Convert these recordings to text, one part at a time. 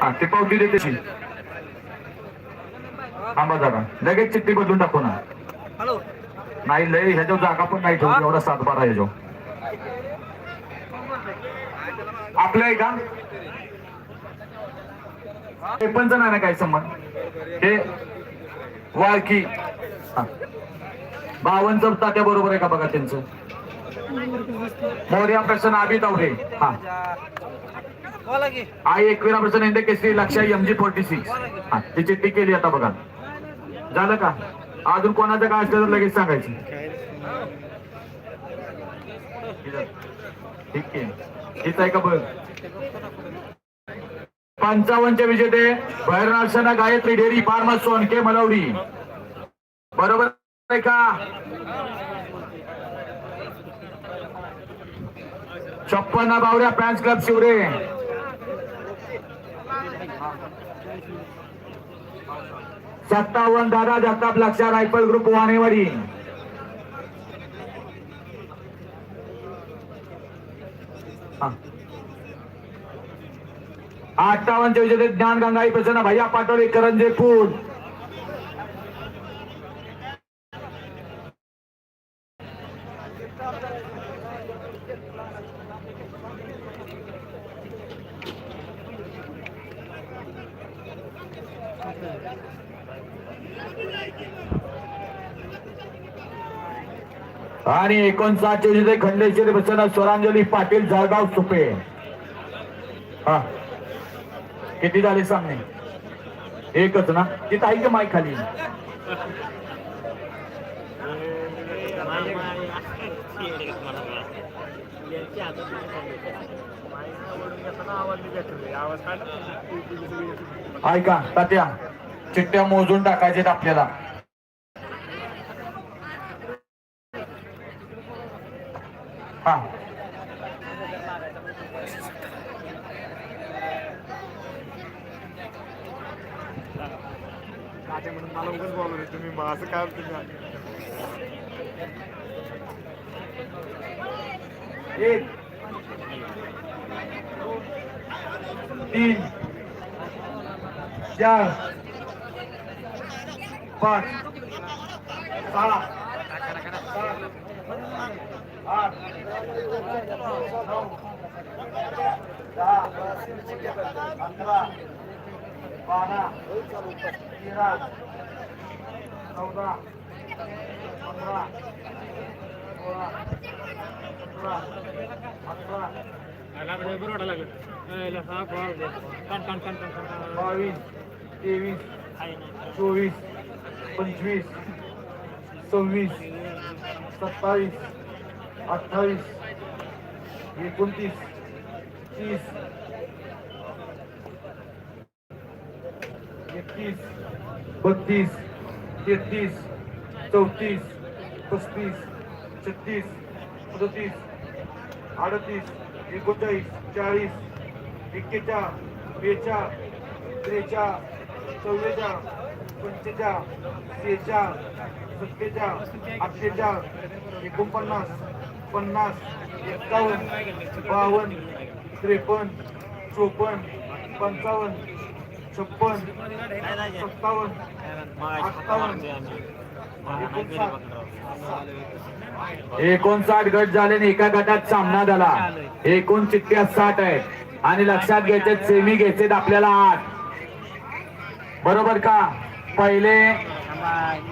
हा ते पावती दे तशी थांबा जरा. लगेच चिठ्ठी बदलून टाकू ना. हॅलो. नाही लय ह्याच्यावर जागा पण नाही ठेवली एवढा सात बारा ह्याच्यावर. आपलं आहे का? हे पण नाही ना काय संबंध? हे वाळकी. हा. बावनचं तात्या बरोबर आहे का बघा त्यांचं? मोर्या प्रसन्न आबी तावडे हा. आई एकविरा प्रसन्न इंदे केसरी लक्षा एम जी फोर्टी सिक्स ती चिठ्ठी केली आता बघा. झालं का? अजून कोणाचं काय असलं तर लगेच सांगायचं. ठीक आहे. हेच आहे का बघ? पंचावन्नचे विजेते भैरनाशना गायत्री डेअरी फार्मस सोनके मलवडी. बरोबर आहे का? छप्पन्न बावड्या फॅन्स क्लब शिवरे. सत्तावन्न दादा जगताप लक्षा रायफल ग्रुप वाणेवाडी. अठ्ठावन्न अठ्ठावन्नचे विजेते ज्ञान गंगाई प्रसन्न भैया पाटोळे करंजे पूल आणि एकोणसाठचे विजेते खंडेश्वरी प्रसन्न स्वरांजली पाटील जळगाव सुपे. हा. किती झाले सामने? एकच ना? तिथं आहे का माय खाली? ऐका तात्या. चिठ्ठ्या मोजून टाकायचे आपल्याला. हा. मला उगाच बोलवलं तुम्ही असं काय तुम्ही एक. तीन. चार. पाच सहा आठ नऊ दहा अकरा बारा तेरा चौदा पंधरा सोळा सतरा अठरा बावीस तेवीस चोवीस पंचवीस सव्वीस सत्तावीस अठ्ठावीस एकोणतीस तीस एकतीस बत्तीस तेहतीस चौतीस पस्तीस छत्तीस सदतीस अडतीस एकोणचाळीस चाळीस एक्केचाळ बेचाळ त्रेचाळीस चव्वेचाळीस पंचेचाळ सेचाळ सत्तेचाळ अठ्ठेचाळ एकोणपन्नास पन्नास एक्कावन्न बावन्न त्रेपन्न चोपन्न पंचावन्न छप्पन सत्तावन्न अठ्ठावन्न एकोणसाठ. गट झाले आणि एका गटात सामना झाला. एकूण चिठ्ठ्या साठ आहेत. आणि लक्षात घ्यायचे सेमी घ्यायचे आपल्याला आठ. बरोबर का? पहिले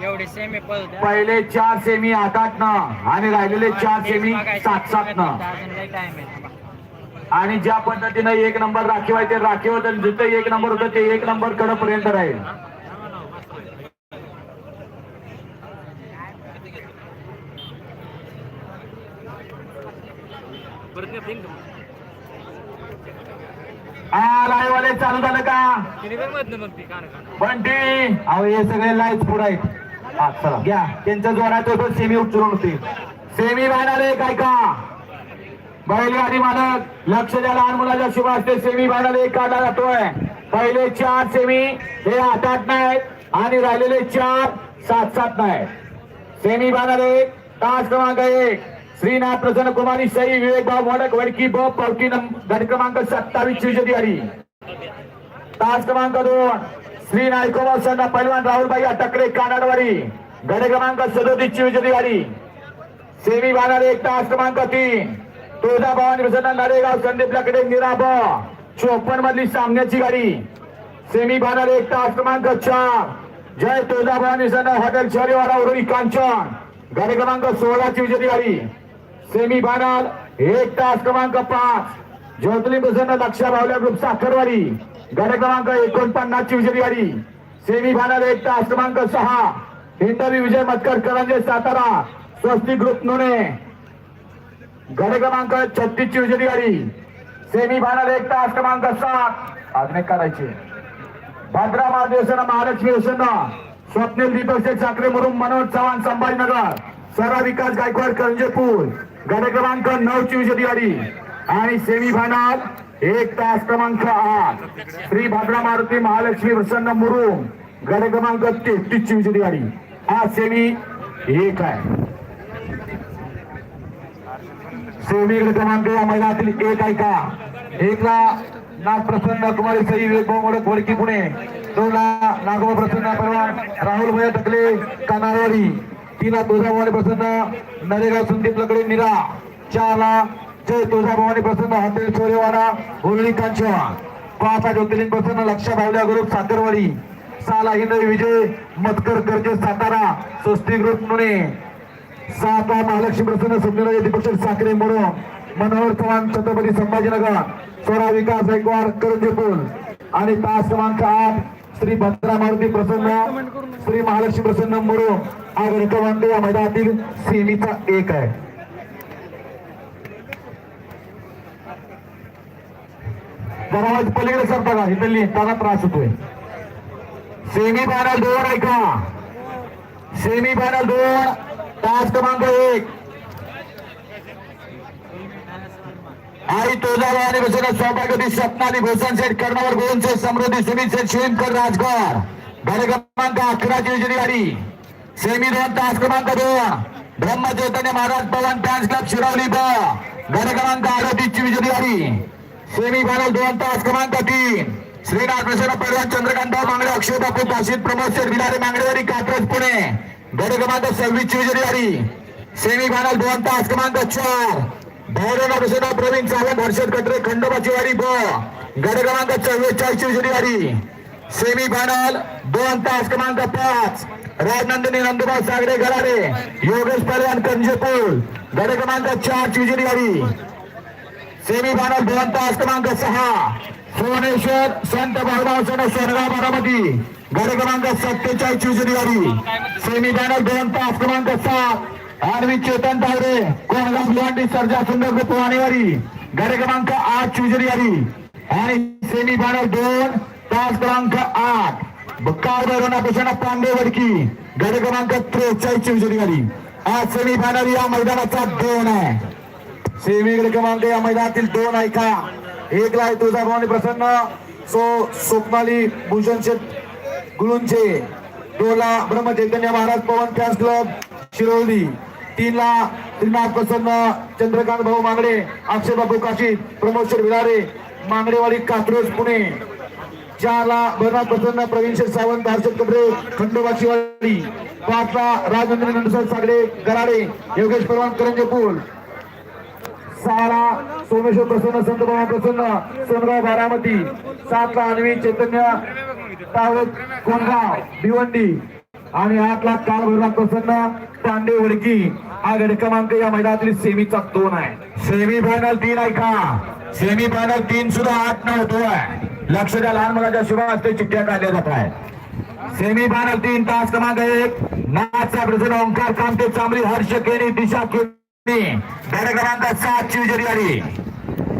एवढे सेमी पहिले चार सेमी आठ आठ न आणि राहिलेले चार सेमी सात सात न आणि ज्या पद्धतीनं एक नंबर राखीव आहे ते राखीव होतं जिथे एक नंबर होतं ते एक नंबर कडपर्यंत राहील हा लाईव्हवाले चालू झालं का? मग ती अहो हे सगळे लाइट पुढे आहेत. हा चला. घ्या. त्यांच्या जोरात होतो सेमी उचलून होते. सेमी बाहेर काय का? बैलगाडी मालक लक्ष द्या लहान मुलाच्या शुभ असते सेमी बाहेर आले काढला जातोय. पहिले चार सेमी हे आठ आठ नाहीत आणि राहिलेले चार सात सात नाहीत. सेमी बाहेर आले तास क्रमांक एक. श्रीनाथ प्रसन्न कुमारी सई विवेक भाऊ मोडक वडकी ब पावती नंबर गट क्रमांक सत्तावीस विजयी तास क्रमांक दोन श्री नायकोबा सन्ना पैलवान राहुलबाई अटकरे कानाडवाडी. गड क्रमांक सदोतीस ची विजयी सेमी भागात एक तास क्रमांक तीन. तुळजाभवानी प्रसन्न नरेगाव संदीप लकडे निराब चोपन्न मधली सामन्याची गाडी. सेमी भागात एक तास क्रमांक चार. जय तुळजाभवानी प्रसन्न हॉटेल शहरीवाडा उरळी कांचन. गड क्रमांक सोळाची विजेती गाडी. सेमी भागात एक तास क्रमांक पाच. ज्योतली प्रसन्न लक्षा भावल्या ग्रुप साखरवाडी. गड क्रमांक एकोणपन्नास ची विजेती गाडी सेमी एक तास क्रमांक सहा. हिंदवी विजय मतकर करंजे सातारा. स्वस्ती ग्रुप नोने. गड क्रमांक छत्तीस ची विजेती गाडी सेमी फायनल एक तास क्रमांक सात. अजून करायचे भद्रा महादेवसेना महालक्ष्मी वसंत स्वप्नील दीपक शेठ साखरे मुरुम मनोज चव्हाण संभाजीनगर. सरा विकास गायकवाड करंजेपूर. गड क्रमांक नऊ ची विजेती गाडी आणि सेमीफायनल एक तास क्रमांक आठ. श्री भाद्रा मारुती महालक्ष्मी प्रसन्न मुरुम. गड क्रमांक तेहतीस ची विजेती गाडी. हा सेमी एक आहे. सेमीकडे क्रमांक या महिन्यातील एक आहे का? एकला नाग प्रसन्न कुमारी सई विवेक मोडक वडकी पुणे. दोनला नागोबा प्रसन्न परवान राहुल भैया टकले कानारवाडी तीनला दोधावाडी प्रसन्न नरेगा संदीप लकडे निरा. चारला जय तुळजाभवानी प्रसन्न हॉटेल चोरेवाडा उरळी कांचवा पाचला ज्योतिर्लिंग प्रसन्न लक्षा भावल्या ग्रुप साखरवाडी. साला हिंदवी विजय मतकर कर्जे सातारा स्वस्ती ग्रुप मुने सातवा महालक्ष्मी प्रसन्न सुंदर दीपक साखरे मोरो. मनोहर चव्हाण छत्रपती संभाजीनगर. सोळा विकास गायकवाड करंजेपूल आणि तास क्रमांक आठ श्री भद्रा मारुती प्रसन्न श्री महालक्ष्मी प्रसन्न मोरो. हा गट या मैदानातील सेमीचा एक आहे. दरवाज पलीकडे सर बघा इथली त्यांना त्रास होतोय. सेमी फायनल दोन ऐका सेमी फायनल दोन तास क्रमांक एक. आई तुळजाभवानी बसवलं सौभाग्यवती सपनाली भूषण सेठ कर्णवर गोविंद समृद्धी सुमित सेठ शिवकर राजगड. गड क्रमांक अकरा विजयी गाडी. सेमी दोन तास क्रमांक दोन. ब्रह्मचैतन्य महाराज पवन फॅन्स क्लब शिरवली ब गड क्रमांक अडतीसची विजयी गाडी. सेमी फायनल दोन तास क्रमांक तीन. श्रीनाथ प्रसन्न पैलवान चंद्रकांत मांगडे अक्षय बापू काशीद प्रमोद शेठ बिलारे मांगडेवारी कात्रज पुणे. गड क्रमांक सव्वीस विजयी सेमी फायनल दोन तास क्रमांक चार. भैरवनाथ प्रसन्न प्रवीण सावंत हर्षद कटरे खंडोबा वाडी ब. गड क्रमांक चव्वेचाळीस विजयी सेमी फायनल दोन तास क्रमांक पाच. राजनंदिनी नंदुबा सागरे गराडे योगेश पहलवान कंजेपूल गड क्रमांक चार ची विजयी सेमी फायनल दोन तास क्रमांक सहा. सोनेश्वर संत भाऊराव सोन सोनगाव बारामती. गड क्रमांक सत्तेचाळीस ची विजयी सेमी फायनल दोन तास क्रमांक सात आरवी चेतन तावरे कोणगाव भिवंडी सर्जा सुंदर ग्रुप घरे गड क्रमांक आठ चुजरीवारी आणि सेमी फायनल दोन तास क्रमांक आठ. बक्कार भैरवना प्रसन्न पांडे वडकी. गड क्रमांक त्रेचाळीस ची आज सेमी फायनल या मैदानाचा दोन आहे. सेमीकडे क्रमांक या मैदानातील दोन ऐका. एकला एक आहे तुळजाभवानी प्रसन्न. सो स्वप्नाली भूषण शेत गुरुंचे दोला ब्रह्मचैतन्य महाराज पवन फॅन्स क्लब शिरोली तीनला त्रिनाथ प्रसन्न चंद्रकांत भाऊ मांगडे अक्षय बाबू काशी प्रमोद विलारे मांगडेवाडी कात्रोज पुणे. चार भरनाथ प्रसन्न प्रवीण शेठ सावंत हर्षद कपडे खंडोबा शिवाडी पाचला राजेंद्र नंदसर सागडे गराडे योगेश परवान करंजेपूल सहाला सोमेश्वर प्रसन्न संत बाबा प्रसन्न सोनगाव बारामती सातला अन्वी चैतन्य टावळे कोणगाव भिवंडी आणि आठ लाख काल भैरवनाथ प्रसन्न पांडे वडकी. हा गड क्रमांक या मैदानातील सेमीचा दोन आहे. सेमी फायनल तीन आहे का? सेमी फायनल तीन सुद्धा आठ नऊ न आहे. लक्ष द्या लहान मुलाच्या शुभ हस्ते चिठ्ठ्या काढल्या जात आहे सेमी फायनल तीन तास क्रमांक एक. नाथचा प्रसन्न ओंकार कामते चांबरी हर्ष केणी दिशा केणी गड क्रमांक सात ची विजयी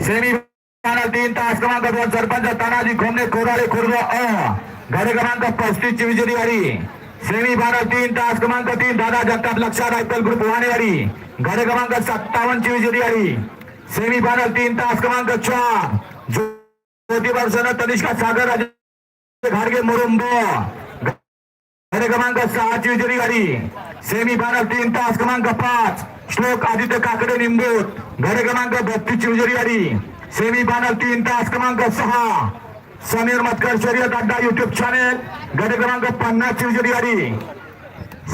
सेमी फायनल तीन तास क्रमांक दोन सरपंच तानाजी खोमने कोराळे खुर्द अ. घर क्रमांक पस्तीस ची विजयी गाडी सेमी फायनल तीन तास क्रमांक तीन दादा जगताप लक्षा रायफल ग्रुप वाणेवाडी घर क्रमांक सत्तावन्न ची विजयी गाडी सेमी फायनल तीन तास क्रमांक चार ज्योतिबा वर्षन तनिष्का सागर राजे घाडगे मुरुंब घर क्रमांक सहाची विजयी गाडी सेमी फायनल तीन तास क्रमांक पाच श्लोक आदित्य काकडे निंबोत घर क्रमांक बत्तीस चिवजरी गाडी. सेमी फायनल तीन तास क्रमांक सहा. समीर मतकर शर्यत अड्डा युट्यूब चॅनेल गट क्रमांक पन्नास चिवजरी गाडी.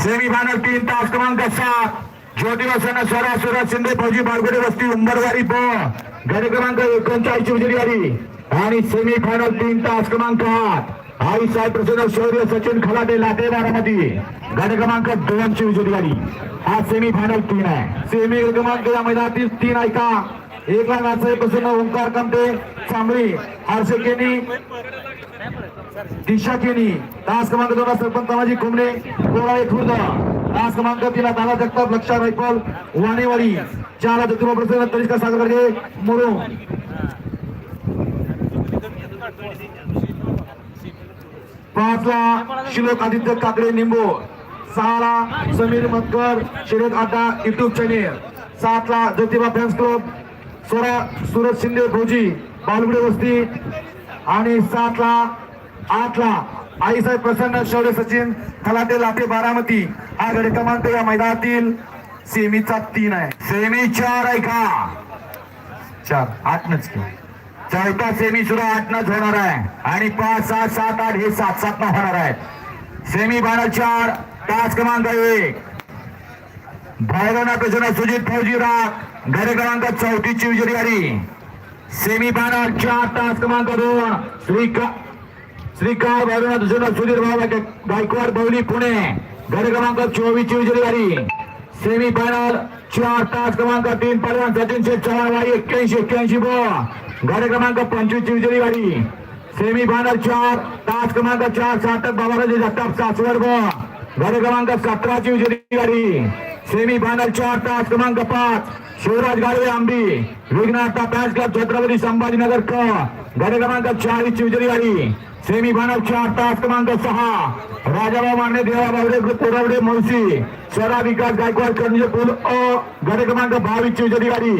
सेमी फायनल तीन तास क्रमांक सात ज्योतिवासन स्वराज सुरज शिंदे फौजी बाळगुडे वस्ती उंबरवारी प. गट क्रमांक एकोणचाळीस चिवजरी गाडी. आणि सेमी फायनल तीन तास क्रमांक आठ. आई साहेब प्रसन्न शौर्य सचिन खलाटे लाटे बारामती गट क्रमांक दोन चिवजरी झाली हा सेमी फायनल तीन आहे. सेमी क्रमांक या मैदानातील तीन ऐका एक लाख प्रसन्न ओंकार कमटे चांबळी हर्षे केनी दिशा केनी तास क्रमांक दोन सरपंच तानाजी कुंबळे एक खुर्द तास क्रमांक तिला दादा जगताप लक्षा रायफल वाणेवाडी. चार ज्योतिबा प्रसन्न तनिष्का सागर मोरो. पाचला शिलोक आदित्य काकडे निंबो. सहाला समीर मतकर शिरत अड्डा युट्यूब चॅनेल सातला ज्योतिबा फॅन्स क्लब सोळा सुरज शिंदे भोजी बालगुडे वस्ती. आणि सातला आठला आईसाहेब प्रसन्न शौर्य सचिन खलाटे लाटे बारामती. हा गड क्रमांक या मैदानातील सेमीचा तीन आहे. सेमी चार आहे का? चार. आठनच की चौथा सेमी सुद्धा आठनच होणार आहे. आणि पाच सात सात आठ हे सात सात न होणार आहेत. सेमी फायनल चार तास क्रमांक एक. भैरवना कृष्ण सुजित फौजी राग घरे क्रमांक चौथीची चिवजरी गाडी. सेमी फायनल चार तास क्रमांक दोन. श्रीका श्रीकार भैरवनाथ कृष्ण सुधीर भाऊ गायकवाड बवली पुणे. घरे क्रमांक चोवीसची चिवजरी गाडी. सेमी फायनल चार तास क्रमांक तीन पर्यंत सचिन शेठ चव्हाण एक्क्याऐंशी एक्क्याऐंशी बॉ गाडी क्रमांक पंचवीस चिवजरी गाडी सेमी फायनल चार तास क्रमांक चार सातक बाबाराजे जगताप सासवड ब गाडी क्रमांक सतरा चिवजरी गाडी सेमी फायनल चार तास क्रमांक पाच शिवराज गाडवे आंबी विघ्नार्था पॅच क्लब छत्रपती संभाजीनगर क गाडी क्रमांक चाळीस चिवजरी गाडी सेमी फायनल चार तास क्रमांक सहा राजाभाऊ मांडे देवा बावडे कोरावडे मुळशी शहरा विकास गायकवाड करंजे पूल अ. गाडी क्रमांक बावीस चिवजरी गाडी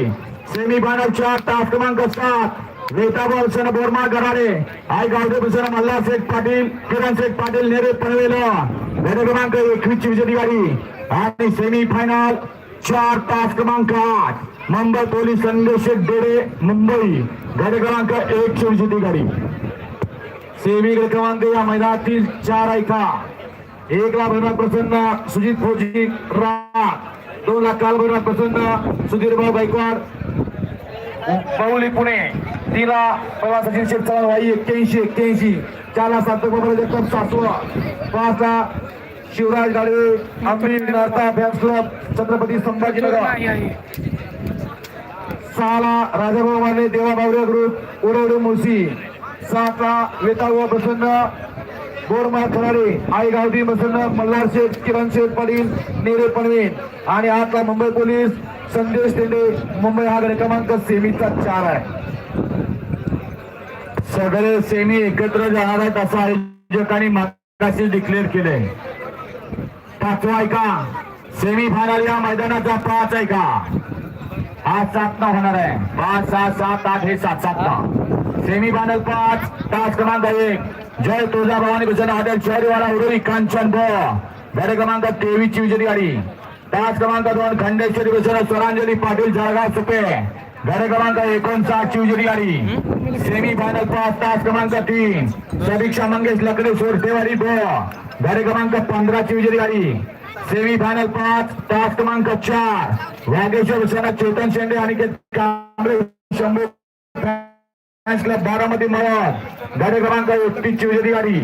सेमी फायनल चार तास क्रमांक सात वेताबॉल सन बोरमा गराडे. आई गावडे भूषण मल्हार शेख पाटील किरण शेख पाटील नेरे पनवेल गाडी क्रमांक एकवीस ची विजेती गाडी. आणि सेमी फायनल चार तास क्रमांक आठ मुंबई पोलीस संदेश डेडे मुंबई. गाडी क्रमांक एक ची विजेती गाडी. सेमी क्रमांक या मैदानातील चार ऐका एक ला प्रसन्न सुजित फौजी राग. दोनला लाख प्रसन्न सुधीरभाऊ गायकवाड पाऊली पुणे तिला पवा सचिन शेठ चव्हाण वाई एक्क्याऐंशी एक्क्याऐंशी. चारला बाबा जगताप सासवा म्हणजे पाचला शिवराज गाडवे आंबी नार्ता फॅन्स क्लब छत्रपती संभाजीनगर. सहाला राजाभाऊ माने देवा बावरे ग्रुप उडवडे मुळशी. सातला वेतावा प्रसन्न बोरमा खराडे आई गावठी प्रसन्न मल्हार शेठ किरण शेठ पाटील नेरे पनवेल. आणि आठला मुंबई पोलीस संदेश तेंडे मुंबई हा गड क्रमांक सेमीचा चार आहे. सगळे सेमी एकत्र जाणार आहेत असं आयोजकांनी मागाशी डिक्लेअर केलंय. पाचवा ऐका सेमी फायनल या मैदानाचा पाच ऐका हा सात होणार आहे. पाच सहा सात आठ हे सात सातना सेमी फायनल पाच तास क्रमांक एक. जय तुळजाभवानी भजन हॉटेल शहरीवाला उडोरी कांचन भो गाडी क्रमांक तेवीस ची विजयी गाडी तास क्रमांक दोन खंडेश्वरी भजन स्वरांजली पाटील जळगाव सुपे. गाडी क्रमांक एकोणसाठ ची विजयी गाडी सेमी फायनल पाच तास क्रमांक तीन. समीक्षा मंगेश लकडे सोरटेवाडी भो गाडी क्रमांक पंधरा ची विजयी गाडी सेमी फायनल पाच तास क्रमांक चार. वागेश्वर भूषण चेतन शेंडे आणि कांबळे शंभू. क्लब बारामती मळद गाडी क्रमांक एकतीस चिवजरी गाडी.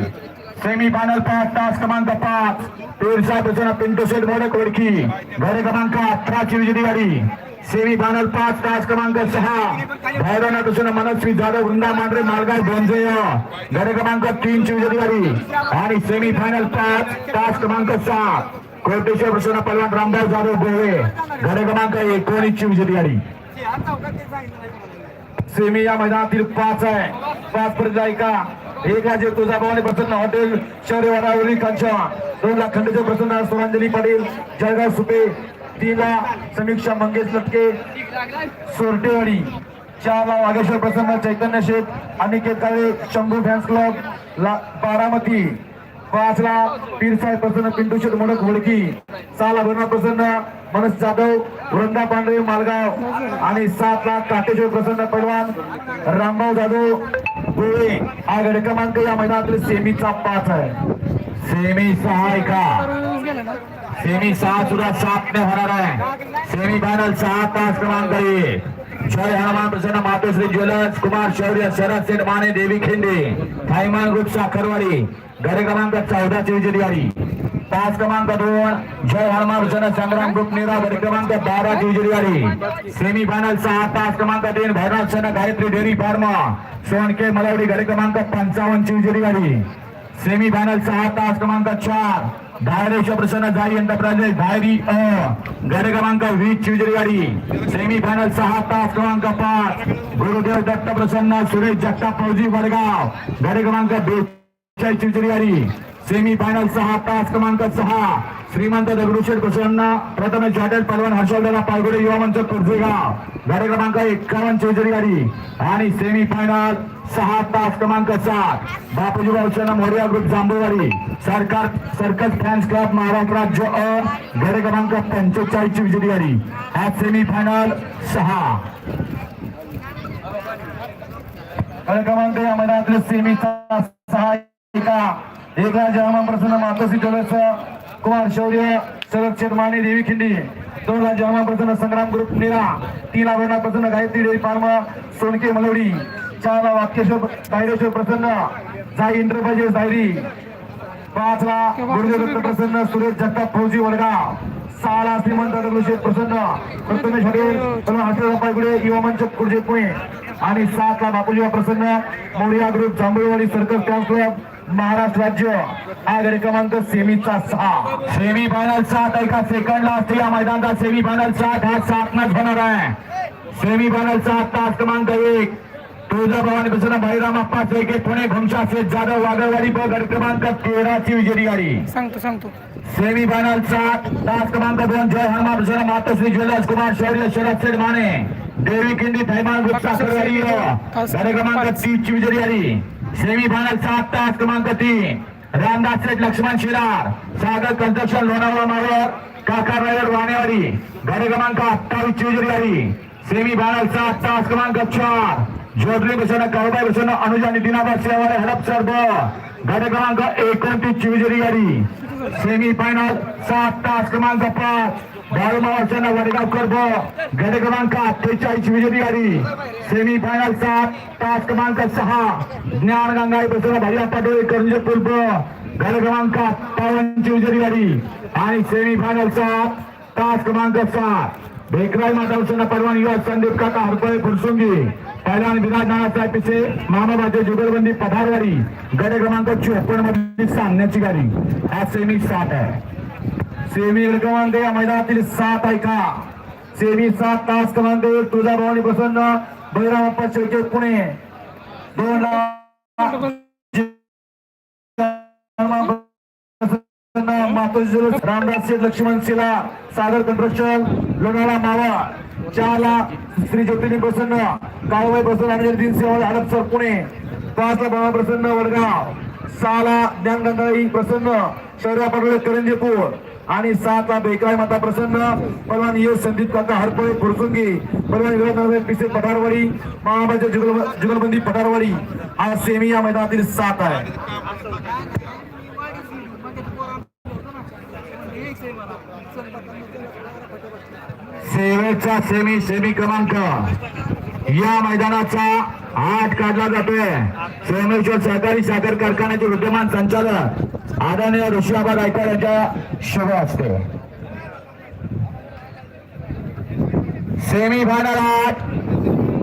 सेमी फायनल पाच तास क्रमांक पाच. तेरसा प्रसन्न पिंटू सेट मोडक ओळखी. गाडी क्रमांक अठरा चिवजरी गाडी. सेमी फायनल पाच तास क्रमांक सहा. भैरवना प्रसन्न मनस्वी जाधव वृंदा मांढरे मालगाव भोंजय गाडी क्रमांक तीन चिवजरी गाडी. आणि सेमी फायनल पाच तास क्रमांक सात. कोटेश्वर प्रसन्न पलवान रामदास जाधव गोवे गाडी क्रमांक एकोणीस चिवजरी गाडी. सेमी या मैदानातील पाच आहे. पाच पर्यंत ऐका एक आहे तुळजाभवानी प्रसन्न हॉटेल शहरेवाडा उली कांचा दोन लाख खंडचे प्रसन्न सुरांजली पाटील जळगाव सुपे तीन ला समीक्षा मंगेश लटके सोरटेवाडी. चार ला वागेश्वर प्रसन्न चैतन्य शेठ अनिकेत काळे शंभू फॅन्स क्लब ला बारामती. पाचला पीरसाहेब प्रसन्न पिंटू शेठ मोडक होडकी सहाला भरणा प्रसन्न मनस जाधव वृंदा पांढरे मालगाव. आणि सातला काटेश्वर प्रसन्न पैलवान रामभाऊ जाधव. गोळे हा गड क्रमांक या मैदानातील सेमीचा पाच आहे. सेमी सहा आहे सेमी सहा सुद्धा सात ने होणार आहे. सेमी फायनल सहा पाच क्रमांक एक जय हनुमान प्रसन्न मातोश्री ज्वेलर्स कुमार शौर्य शरद सेठ माने देवी खिंडे थायमान ग्रुप साखरवाडी. घरे क्रमांक चौदा ची पाच क्रमांक दोन जय हनुमान प्रसन्न संग्राम ग्रुप निरा. घरे क्रमांक बारा ची गाडी सेमी फायनल सहा तास क्रमांक तीन भैरव सेना गायत्री डेअरी फार्मा. सोनके मलावडी घरे क्रमांक पंचावन्न ची गाडी सेमी फायनल सहा तास क्रमांक चार धायरेश प्रसन्न जाई एंटरप्राइजेस धायरी अ. घरे क्रमांक वीस चिवजरी गाडी सेमी फायनल सहा तास क्रमांक पाच गुरुदेव दत्त प्रसन्न सुरेश जगताप फौजी वडगाव. गड क्रमांक बेचाळीस चिवजरी सेमी फायनल सहा तास क्रमांक सहा. श्रीमंत दगडूशेठ प्रसन्न प्रथम हॉटेल पलवान हर्षवर्धन पालगोडे युवा मंच कुर्जेगाव. गाडी क्रमांक एकावन्न चौधरी गाडी आणि सेमी फायनल सहा तास क्रमांक सात. बापूजी भाऊचंद मोरिया ग्रुप जांभूवाडी सरकार सर्कस फॅन्स क्लब महाराष्ट्र राज्य अ गाडी क्रमांक पंचेचाळीस ची विजयी गाडी आज सेमी फायनल सहा. गाडी क्रमांक या मैदानातील सेमीचा सहा. एका एकला जवान प्रसन्न मातोश्री ज्वेलर्स कुमार शौर्य शरद शेतमाने देवी खिंडी. दोनला जवान प्रसन्न संग्राम ग्रुप निरा. तीन आभरणा प्रसन्न गायत्री देवी फार्म सोनके मलवडी. चारला वाक्येश्वर दायरेश्वर प्रसन्न. जाई इंटरप्राइजेस डायरी. पाचला गुरुदेव दत्त प्रसन्न सुरेश जगताप फौजी वडगाव. सहाला श्रीमंत दगडूशेठ प्रसन्न. प्रथमेश हटेल हॉस्टेल पायगुडे युवा मंच कुर्जे पुणे. आणि सातला बापूजीवा प्रसन्न Morya group Jambhulwadi circus camp club Maharashtra राज्य गडी क्रमांक सेमीचा सहा. सेमी फायनल सात एका सेकंडला असते. या मैदानाचा सेमी फायनल सात हा सात नच होणार आहे. सेमी फायनल सात तास क्रमांक एक. तुळजाभवानी प्रसन्न भाईराम अप्पा शेळके पुणे घुमशा शेठ जाधव वागळवाडी ब गड क्रमांक तेराची विजयी गाडी. सांगतो सांगतो. सेमी फायनल सात तास क्रमांक दोन जय हनुमान प्रसन्न मातोश्री ज्वेलर्स कुमार शौर्य शरद सेठ माने. देवी खिंडी थैमान ग्रुप साखरवाडी गाडी क्रमांक तीस ची विजयी गाडी. सेमी फायनल सात तास क्रमांक तीन. रामदास सेठ लक्ष्मण शिरार. सागर कन्स्ट्रक्शन लोणावळा मावळ काका ड्रायव्हर वाणेवाडी. गाडी क्रमांक अठ्ठावीस ची गाडी सेमी फायनल सात तास क्रमांक चार. जोडली प्रसन्न काळबाई प्रसन्न अनुजा दिनाबाद सेवाडे हडप सरब. गाडी क्रमांक एकोणतीस चिविजरी गाडी. सेमी फायनल सात तास क्रमांक पाच. बाळूमावाच्या वडगावकर ब गड क्रमांक अठ्ठेचाळीस विजयी गाडी. सेमी फायनल सात तास क्रमांक सहा. ज्ञान गंगाई प्रसन्न भैया पाटोळे करंजे पूर्व गड क्रमांक अठ्ठावन्न विजयी गाडी. आणि सेमी फायनल सात तास क्रमांक सात. भेकराई माता बसवणं परवान युवा संदीप काका हरपळे फुरसुंगी पहलवान विराज नानासाहेब पिसे मामाबाचे जुगलबंदी पठारवाडी गड क्रमांक चोपन्नमध्ये सामन्याची गाडी. हा सेमी सात आहे. सेमी क्रमांक या मैदानातील सात ऐका सेमी सात तास क्रमांक एक तुळजा भवानी प्रसन्न बैरामप्पा शेळके पुणे. दोन मातोजी रामदास लक्ष्मण शिला सागर कंट्रक्शन लोणावळा मावा. चारला श्री ज्योतिनी प्रसन्न काळूबाई प्रसन्न आणि दिन सेवा हडपसर पुणे. पाचला बाबा प्रसन्न वडगाव. सहाला ज्ञानगंगाई प्रसन्न शौर्या पटोळे करंजीपूर. आणि सातला बेकराई माता प्रसन्न परवान ये संदीप काका हरपळे फुरसुंगी. परवान विराज पिसे पठारवाडी महाबाच्या जुगल जुगलबंदी पठारवाडी. हा सेमी या मैदानातील सात आहे. सेवेचा सेमी सेमी क्रमांक. या मैदानाचा आठ काढला जातोय. सोमेश्वर सहकारी साखर कारखान्याचे विद्यमान संचालक आदरणीय ऋषीबाबा रायकर यांच्या शुभ असते सेमी फायनल आठ.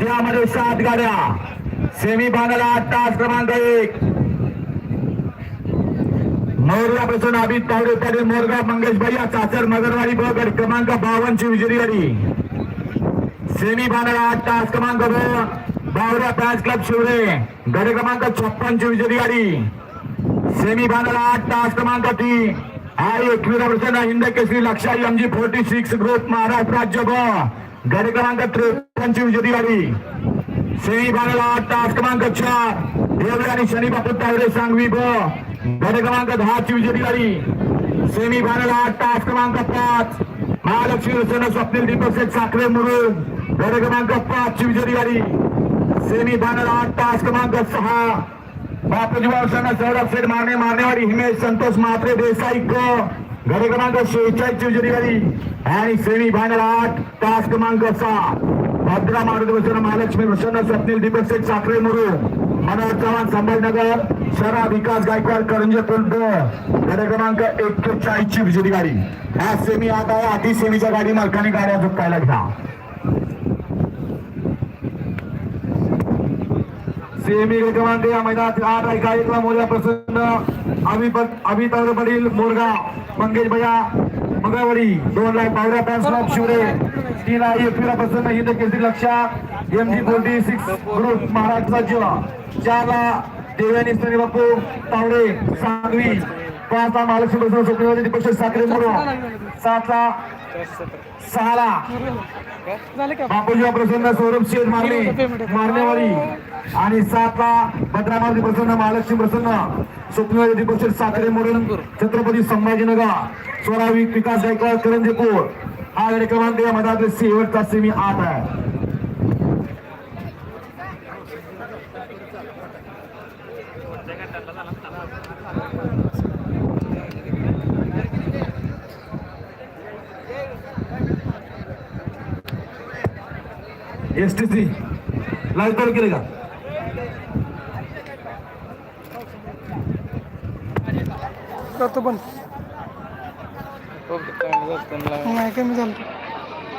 त्यामध्ये सात गाड्या. सेमी फायनल आठ तास क्रमांक एक. मोरला अभित तावडे पाटील मोरगाव मंगेश भैया चाचर मगरवाडी बगड क्रमांक बावन ची विजयी गाडी. सेमी फायनल आठ तास क्रमांक दोन बावऱ्या पॅच क्लब शिवरे गड क्रमांक छप्पन ची विजयी गाडी. सेमी फायनल आठ तास क्रमांक तीन. आई एकविरा प्रसन्न हिंद केसरी लक्षा MG forty six group Maharashtra राज्य ब गड क्रमांक त्रेपन्न ची विजयी गाडी. सेमी फायनल आठ तास क्रमांक चार. देवळे आणि शनी बापू तावडे सांगवी ब गट क्रमांक दहा ची विजेती गाडी सेमी फायनल आठ तास क्रमांक पाच. महालक्ष्मी रचना स्वप्नील दीपक सेठ साखरे मुरुम गट क्रमांक पाच ची विजेती गाडी सेमी फायनल आठ तास क्रमांक सहा. बापूजी वावसांना सौरभ सेठ मारणे मारण्यावाडी हिमेश संतोष म्हात्रे देसाई क. गड क्रमांक शेहेचाळीस ची विजेती गाडी आणि सेमी फायनल आठ तास क्रमांक सहा. भद्रा मारुती महालक्ष्मी प्रसन्न स्वप्नील दीपक सेठ साखरे मुरु मनोहर चव्हाण संभाजीनगर शहरा विकास गायकवाड करंजे पंत गाड्या क्रमांक एक्केचाळीस ची विजेती गाडी. हा सेमी आता आहे. आधी सेमीच्या गाडी मालकाने गाड्या झुकायला घ्या. सेमी क्रमांक या मैदानात आठ आहे. गायकला मोर्या प्रसन्न. अभि अभिताभ पडील मोरगा मंगेश भैया मगावडी दोन लाख पावऱ्या पॅन्स शिवरे तीन आहे. एकविरा प्रसन्न. हिंद केसरी लक्षात M G forty six group Maharashtra जीवा चार ला देवयानी बापू तावडे सांगवी पाचला महालक्ष्मी प्रसन्न स्वप्नवादी दीपक साखरे मोरो सात सहाला बापूजी प्रसन्न सौरभ शेठ मारणे मारणेवाडी आणि सातला भद्रामारुती प्रसन्न महालक्ष्मी प्रसन्न स्वप्नवादी दीपक साखरे मुरण छत्रपती संभाजीनगर. सोळावी विकास गायकवाड करंजीपूर. हा कार्यक्रमांक या मधातले शेवटचा सेमी आठ आहे. S T C live call केले का? करतो पण. नाही कमी झालं.